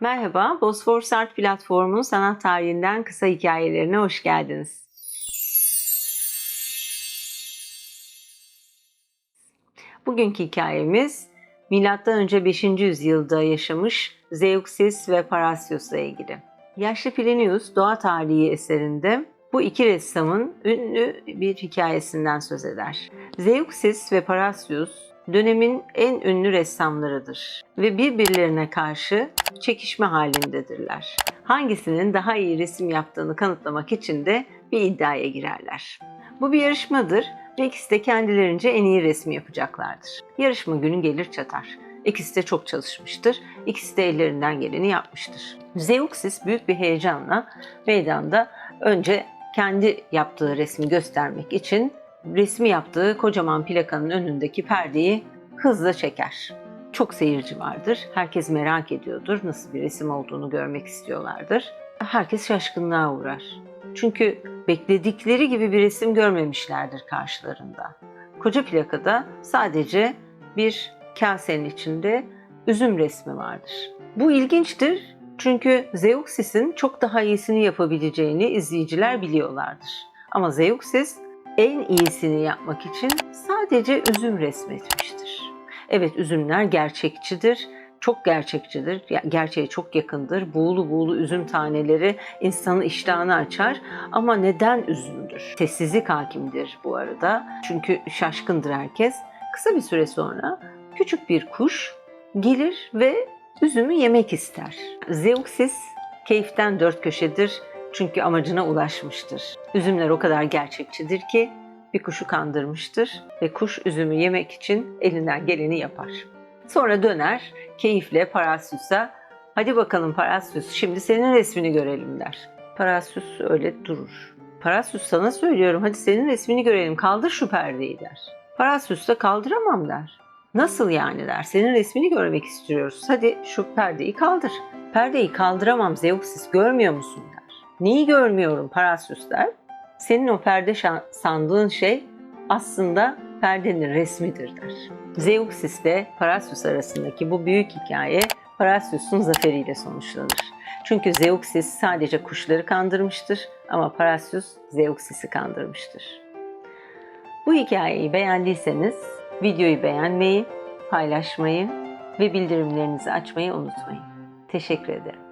Merhaba, Bosfor Art Platformu sanat tarihinden kısa hikayelerine hoş geldiniz. Bugünkü hikayemiz M.Ö. 5. yüzyılda yaşamış Zeuxis ve Parasius'la ilgili. Yaşlı Plinius Doğa Tarihi eserinde bu iki ressamın ünlü bir hikayesinden söz eder. Zeuxis ve Parasius dönemin en ünlü ressamlarıdır ve birbirlerine karşı çekişme halindedirler. Hangisinin daha iyi resim yaptığını kanıtlamak için de bir iddiaya girerler. Bu bir yarışmadır ve ikisi de kendilerince en iyi resmi yapacaklardır. Yarışma günü gelir çatar. İkisi de çok çalışmıştır. İkisi de ellerinden geleni yapmıştır. Zeuxis büyük bir heyecanla meydanda önce kendi yaptığı resmi göstermek için resmi yaptığı kocaman plakanın önündeki perdeyi hızla çeker. Çok seyirci vardır. Herkes merak ediyordur. Nasıl bir resim olduğunu görmek istiyorlardır. Herkes şaşkınlığa uğrar. Çünkü bekledikleri gibi bir resim görmemişlerdir karşılarında. Koca plakada sadece bir kasenin içinde üzüm resmi vardır. Bu ilginçtir çünkü Zeuxis'in çok daha iyisini yapabileceğini izleyiciler biliyorlardır. Ama Zeuxis en iyisini yapmak için sadece üzüm resmetmiştir. Evet üzümler gerçekçidir, çok gerçekçidir, gerçeğe çok yakındır. Buğulu buğulu üzüm taneleri insanın iştahını açar ama neden üzümdür? Sessizlik hakimdir bu arada çünkü şaşkındır herkes. Kısa bir süre sonra küçük bir kuş gelir ve üzümü yemek ister. Zeuxis keyiften dört köşedir çünkü amacına ulaşmıştır. Üzümler o kadar gerçekçidir ki bir kuşu kandırmıştır ve kuş üzümü yemek için elinden geleni yapar. Sonra döner keyifle Parasyus'a hadi bakalım Parasyus şimdi senin resmini görelim der. Parasyus öyle durur. Parasyus sana söylüyorum hadi senin resmini görelim kaldır şu perdeyi der. Parasyus da kaldıramam der. Nasıl yani der. Senin resmini görmek istiyoruz. Hadi şu perdeyi kaldır. Perdeyi kaldıramam Zeuxis görmüyor musun der. Neyi görmüyorum Parasyus der. Senin o perde sandığın şey aslında perdenin resmidir der. Zeuxis ile Parasyus arasındaki bu büyük hikaye Parasyus'un zaferiyle sonuçlanır. Çünkü Zeuxis sadece kuşları kandırmıştır ama Parasyus Zeuxis'i kandırmıştır. Bu hikayeyi beğendiyseniz videoyu beğenmeyi, paylaşmayı ve bildirimlerinizi açmayı unutmayın. Teşekkür ederim.